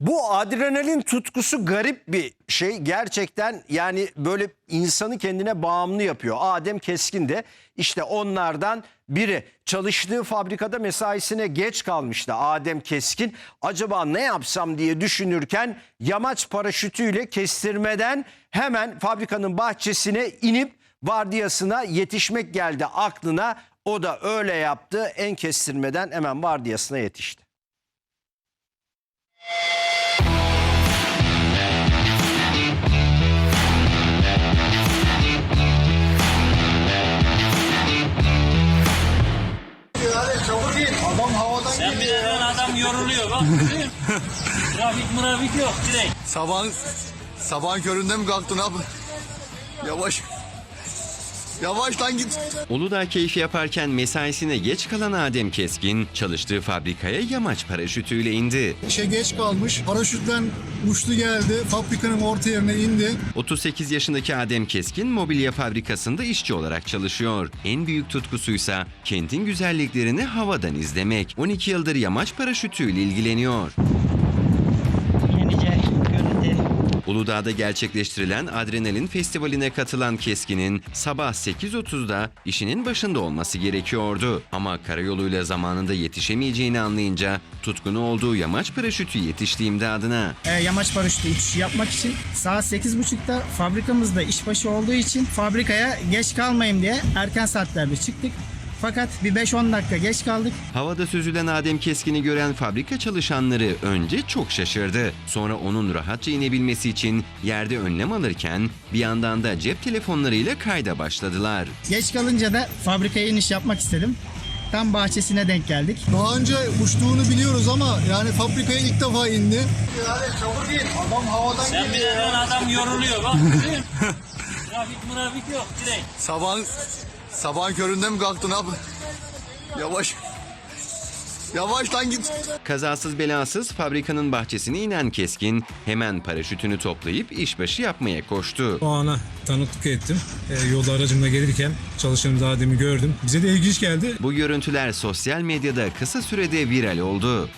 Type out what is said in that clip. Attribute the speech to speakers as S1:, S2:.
S1: Bu adrenalin tutkusu garip bir şey. Gerçekten yani böyle insanı kendine bağımlı yapıyor. Adem Keskin de işte onlardan biri. Çalıştığı fabrikada mesaisine geç kalmıştı Adem Keskin. Acaba ne yapsam diye düşünürken yamaç paraşütüyle kestirmeden hemen fabrikanın bahçesine inip vardiyasına yetişmek geldi aklına. O da öyle yaptı. En kestirmeden hemen vardiyasına yetişti.
S2: Sen bir de lan adam yoruluyor bak. Trafik mırafik yok direkt.
S3: Sabahın, sabahın köründe mi kalktın abi? Yavaş. Yavaş lan git.
S4: Uludağ keyfi yaparken mesaisine geç kalan Adem Keskin çalıştığı fabrikaya yamaç paraşütüyle indi.
S5: İşe geç kalmış. Paraşütten uçtu geldi. Fabrikanın orta yerine indi.
S4: 38 yaşındaki Adem Keskin mobilya fabrikasında işçi olarak çalışıyor. En büyük tutkusuysa kentin güzelliklerini havadan izlemek. 12 yıldır yamaç paraşütüyle ilgileniyor. Uludağ'da gerçekleştirilen Adrenalin Festivali'ne katılan Keskin'in sabah 8.30'da işinin başında olması gerekiyordu. Ama karayoluyla zamanında yetişemeyeceğini anlayınca tutkunu olduğu yamaç paraşütü yetişti imdadına.
S6: E, yamaç paraşütü uçuşu yapmak için saat 8.30'da fabrikamızda işbaşı olduğu için fabrikaya geç kalmayayım diye erken saatlerde çıktık. Fakat bir 5-10 dakika geç kaldık.
S4: Havada süzülen Adem Keskin'i gören fabrika çalışanları önce çok şaşırdı. Sonra onun rahatça inebilmesi için yerde önlem alırken bir yandan da cep telefonlarıyla kayda başladılar.
S6: Geç kalınca da fabrikaya iniş yapmak istedim. Tam bahçesine denk geldik.
S5: Daha önce uçtuğunu biliyoruz ama yani fabrikaya ilk defa indi.
S3: Yani çabuk değil. Adam havadan
S2: Sen bir de lan adam yoruluyor bak. Trafik mırafik yok direkt.
S3: Sabahın, sabahın köründe mi kalktın abi? Yavaş. Yavaş lan git.
S4: Kazasız belasız fabrikanın bahçesine inen Keskin hemen paraşütünü toplayıp işbaşı yapmaya koştu.
S7: O ana tanıklık ettim. E, yolda aracımla gelirken çalışanımız Adem'i gördüm. Bize de ilginç geldi.
S4: Bu görüntüler sosyal medyada kısa sürede viral oldu.